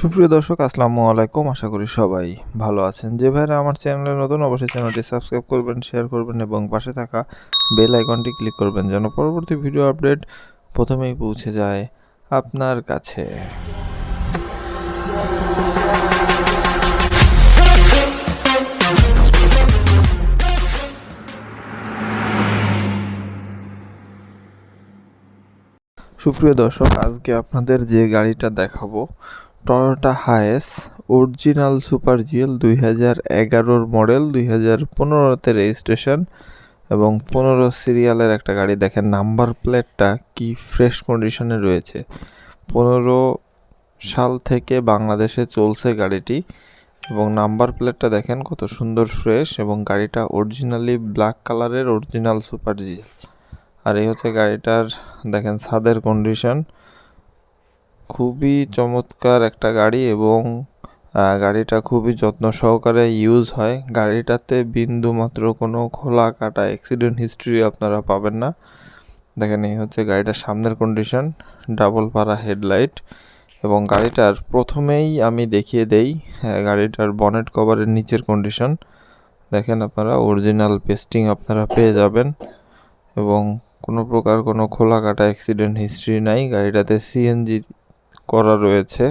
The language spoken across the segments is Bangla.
সুপ্রিয় দর্শক, আসসালামু আলাইকুম। আশা করি সবাই ভালো আছেন। যে ভাইরা আমার চ্যানেলে নতুন, অবশ্যই চ্যানেলটি সাবস্ক্রাইব করবেন, শেয়ার করবেন এবং পাশে থাকা বেল আইকনটি ক্লিক করবেন যেন পরবর্তী ভিডিও আপডেট প্রথমেই পৌঁছে যায় আপনার কাছে। সুপ্রিয় দর্শক, আজকে আপনাদের যে গাড়িটা দেখাবো Toyota Hiace original super GL দুই হাজার এগারোর মডেল দুই হাজার পনেরোতে রেজিস্ট্রেশন এবং পনেরো সিরিয়ালের একটা গাড়ি। দেখেন নাম্বার প্লেটটা কি ফ্রেশ কন্ডিশনে রয়েছে। পনেরো সাল থেকে বাংলাদেশে চলছে গাড়িটি এবং নাম্বার প্লেটটা দেখেন কত সুন্দর ফ্রেশ এবং গাড়িটা অরিজিনালি ব্ল্যাক কালারের অরিজিনাল সুপার জিএল আর এই হচ্ছে গাড়িটার, দেখেন, ছাদের কন্ডিশন খুবই চমৎকার একটা গাড়ি এবং গাড়িটা খুবই যত্ন সহকারে ইউজ হয়। গাড়িটাতে বিন্দু মাত্র কোনো খোলা কাটা অ্যাক্সিডেন্ট হিস্ট্রি আপনারা পাবেন না। দেখেন এই হচ্ছে গাড়িটার সামনের কন্ডিশন ডাবল পাড়া হেডলাইট এবং গাড়িটার প্রথমেই আমি দেখিয়ে দেই হ্যাঁ, গাড়িটার বনেট কভারের নিচের কন্ডিশন দেখেন আপনারা অরিজিনাল পেস্টিং আপনারা পেয়ে যাবেন এবং কোনো প্রকার কোনো খোলা কাটা অ্যাক্সিডেন্ট হিস্ট্রি নাই। গাড়িটাতে সিএনজি করা রয়েছে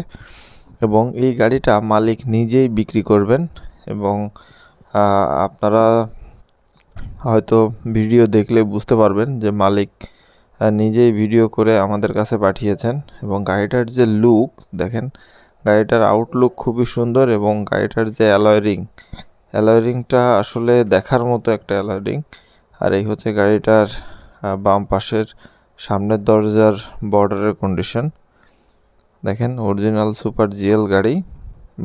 এবং এই গাড়িটা মালিক নিজেই বিক্রি করবেন এবং আপনারা হয়তো ভিডিও দেখলে বুঝতে পারবেন যে মালিক নিজেই ভিডিও করে আমাদের কাছে পাঠিয়েছেন এবং গাড়িটার যে লুক দেখেন, গাড়িটার আউটলুক খুবই সুন্দর এবং গাড়িটার যে অ্যালয়রিং অ্যালয়রিংটা আসলে দেখার মতো একটা অ্যালয়রিং আর এই হচ্ছে গাড়িটার বাম পাশের সামনের দরজার বর্ডারের কন্ডিশন দেখেন অরিজিনাল সুপার জিএল গাড়ি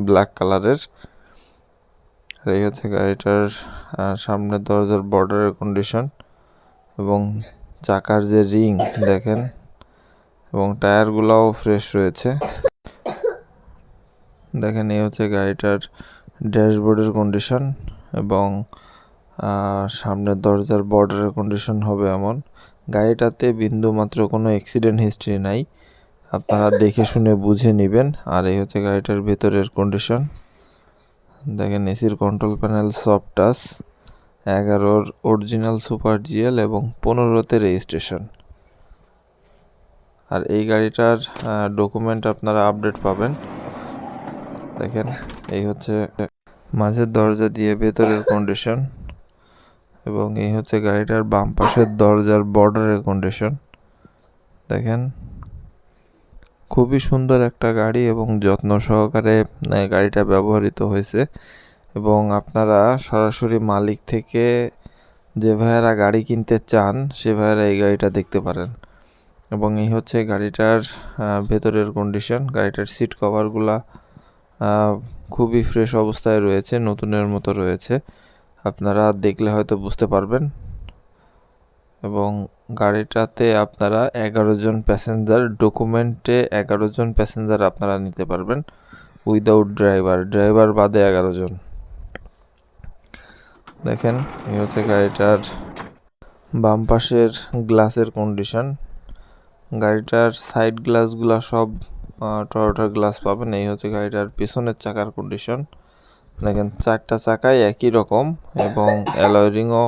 ব্ল্যাক কালারের আর এই হচ্ছে গাড়িটার সামনের দরজার বর্ডারের কন্ডিশন এবং চাকার যে রিং দেখেন, এবং টায়ারগুলোও ফ্রেশ রয়েছে। দেখেন, এই হচ্ছে গাড়িটার ড্যাশবোর্ডের কন্ডিশন এবং সামনের দরজার বর্ডারের কন্ডিশন হবে এমন। গাড়িটাতে বিন্দু মাত্র কোনো অ্যাক্সিডেন্ট হিস্ট্রি নাই। আপনারা দেখে শুনে বুঝে নেবেন। আর এই হচ্ছে গাড়িটার ভেতরের কন্ডিশন দেখেন এসির কন্ট্রোল প্যানেল সফট টাচ এগারোর অরিজিনাল সুপার জিএল এবং পনেরোতে রেজিস্ট্রেশন আর এই গাড়িটার ডকুমেন্ট আপনারা আপডেট পাবেন। দেখেন, এই হচ্ছে মাঝের দরজা দিয়ে ভেতরের কন্ডিশন এবং এই হচ্ছে গাড়িটার বাম পাশের দরজার বর্ডারের কন্ডিশন দেখেন খুবই সুন্দর একটা গাড়ি এবং যত্ন সহকারে গাড়িটা ব্যবহৃত হয়েছে এবং আপনারা সরাসরি মালিক থেকে যে ভাইয়েরা গাড়ি কিনতে চান, সে ভাইয়েরা এই গাড়িটা দেখতে পারেন এবং এই হচ্ছে গাড়িটার ভেতরের কন্ডিশন গাড়িটার সিট কভারগুলা খুবই ফ্রেশ অবস্থায় রয়েছে, নতুনের মতো রয়েছে। আপনারা দেখলে হয়তো বুঝতে পারবেন। এবং গাড়িটাতে আপনারা এগারো জন প্যাসেঞ্জার ডকুমেন্টে এগারো জন প্যাসেঞ্জার আপনারা নিতে পারবেন উইদাউট ড্রাইভার ড্রাইভার বাদে এগারো জন। দেখেন, এই হচ্ছে গাড়িটার বাম পাশের গ্লাসের কন্ডিশন গাড়িটার সাইড গ্লাসগুলা সব টয়োটার গ্লাস পাবেন। এই হচ্ছে গাড়িটার পিছনের চাকার কন্ডিশন দেখেন, চারটা চাকাই একই রকম এবং অ্যালয়রিংও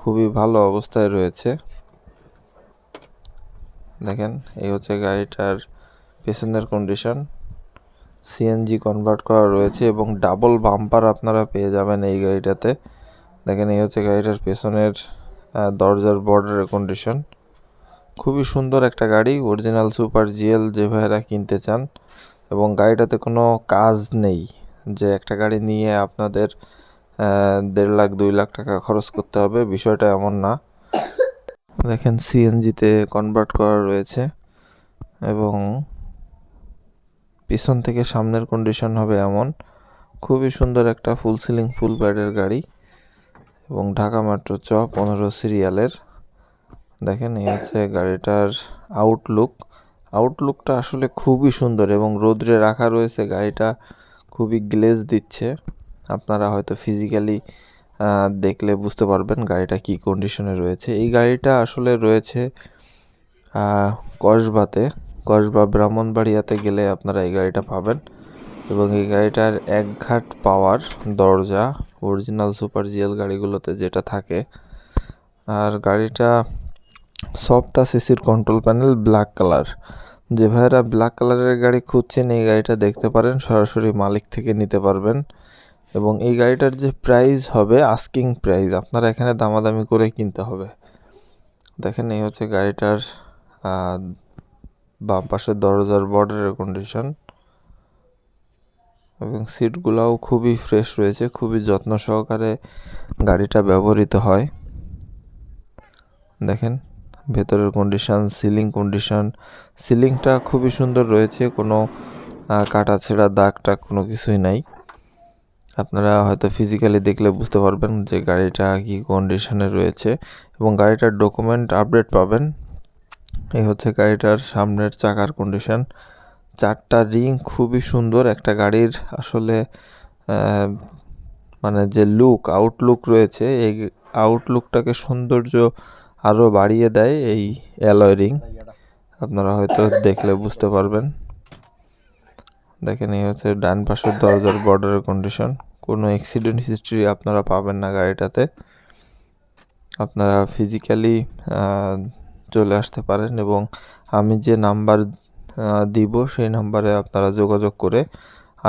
খুবই ভালো অবস্থায় রয়েছে। দেখেন, এই হচ্ছে গাড়িটার পেছনের কন্ডিশন সিএনজি কনভার্ট করা রয়েছে এবং ডাবল বাম্পার আপনারা পেয়ে যাবেন এই গাড়িটাতে। দেখেন, এই হচ্ছে গাড়িটার পেছনের দরজার বর্ডারের কন্ডিশন খুবই সুন্দর একটা গাড়ি অরিজিনাল সুপার জিএল যে ভাইয়েরা কিনতে চান। এবং গাড়িটাতে কোনো কাজ নেই যে একটা গাড়ি নিয়ে আপনাদের দেড় লাখ, দুই লাখ টাকা খরচ করতে হবে। বিষয়টা এমন না। দেখেন সিএনজিতে কনভার্ট করা রয়েছে এবং পিছন থেকে সামনের কন্ডিশন হবে এমন। খুবই সুন্দর একটা ফুল সিলিং ফুল প্যাডের গাড়ি এবং ঢাকা মেট্রো চ, পনেরো সিরিয়ালের দেখেন, এই হচ্ছে গাড়িটার আউটলুক আউটলুকটা আসলে খুবই সুন্দর এবং রোদ্রে রাখা রয়েছে। গাড়িটা খুবই গ্লেজ দিচ্ছে। আপনারা হয়তো ফিজিক্যালি দেখলে বুঝতে পারবেন গাড়িটা কি কন্ডিশনে রয়েছে। এই গাড়িটা আসলে রয়েছে কসবাতে। কসবা ব্রাহ্মণবাড়িয়াতে গেলে আপনারা এই গাড়িটা পাবেন এবং এই গাড়িটার এক ঘাট পাওয়ার দরজা অরিজিনাল সুপার জিএল গাড়িগুলোতে যেটা থাকে। আর গাড়িটা সফট সিসির কন্ট্রোল প্যানেল ব্ল্যাক কালার যে ভাইয়েরা ব্ল্যাক কালারের গাড়ি খুঁজছেন, এই গাড়িটা দেখতে পারেন, সরাসরি মালিক থেকে নিতে পারবেন। এবং এই গাড়িটার যে প্রাইস হবে আস্কিং প্রাইস আপনারা এখানে দামাদামি করে কিনতে হবে। দেখেন, এই হচ্ছে গাড়িটার বাম পাশের দরজার বর্ডারের কন্ডিশন এবং সিটগুলাও খুবই ফ্রেশ রয়েছে, খুবই যত্ন সহকারে গাড়িটা ব্যবহৃত হয়। দেখেন, ভেতরের কন্ডিশন সিলিং কন্ডিশন সিলিংটা খুবই সুন্দর রয়েছে, কোনো কাটা ছেঁড়া দাগ টাগ কোনো কিছুই নাই। আপনারা হয়তো ফিজিক্যালি দেখলে বুঝতে পারবেন যে গাড়িটা কি কন্ডিশনে রয়েছে এবং গাড়িটার ডকুমেন্ট আপডেট পাবেন। এই হচ্ছে গাড়িটার সামনের চাকার কন্ডিশন চারটা রিং খুবই সুন্দর, একটা গাড়ির আসলে মানে যে লুক আউটলুক রয়েছে, এই আউটলুকটাকে সৌন্দর্য আরও বাড়িয়ে দেয় এই অ্যালয় রিং আপনারা হয়তো দেখলে বুঝতে পারবেন। দেখেন, এই হচ্ছে ডান পাশের দরজার বর্ডারের কন্ডিশন কোনো অ্যাক্সিডেন্ট হিস্ট্রি আপনারা পাবেন না গাড়িটাতে। আপনারা ফিজিক্যালি চলে আসতে পারেন এবং আমি যে নাম্বার দিব সেই নাম্বারে আপনারা যোগাযোগ করে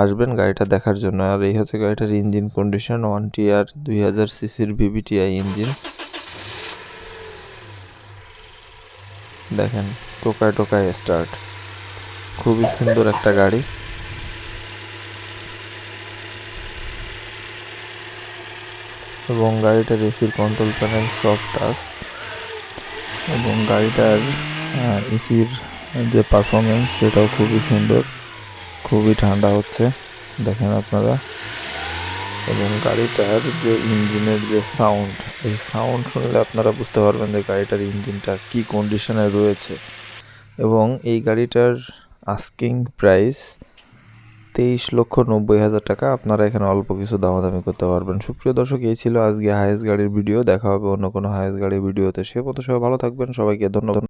আসবেন গাড়িটা দেখার জন্য। আর এই হচ্ছে গাড়িটার ইঞ্জিন কন্ডিশন ওয়ান টিআর দুই হাজার সিসির ভিভিটিআই ইঞ্জিন দেখেন, টোকায় টোকায় স্টার্ট খুবই সুন্দর একটা গাড়ি। এবং গাড়িটার এসির কন্ট্রোল প্যানেল সফট টাচ এবং গাড়িটার এসির যে পারফরমেন্স সেটাও খুবই সুন্দর, খুবই ঠান্ডা হচ্ছে, দেখেন আপনারা। এবং গাড়িটার যে ইঞ্জিনের যে সাউন্ড এই সাউন্ড শুনলে আপনারা বুঝতে পারবেন যে গাড়িটার ইঞ্জিনটা কি কন্ডিশনে রয়েছে। এবং এই গাড়িটার আস্কিং প্রাইস তেইশ লক্ষ নব্বই হাজার টাকা আপনারা এখানে অল্প কিছু দামাদামি করতে পারবেন। সুপ্রিয় দর্শক, এই ছিল আজকে হায়েস্ট গাড়ির ভিডিও। দেখা হবে অন্য কোনো হায়েস্ট গাড়ির ভিডিওতে। সে মতো সবাই ভালো থাকবেন। সবাইকে ধন্যবাদ।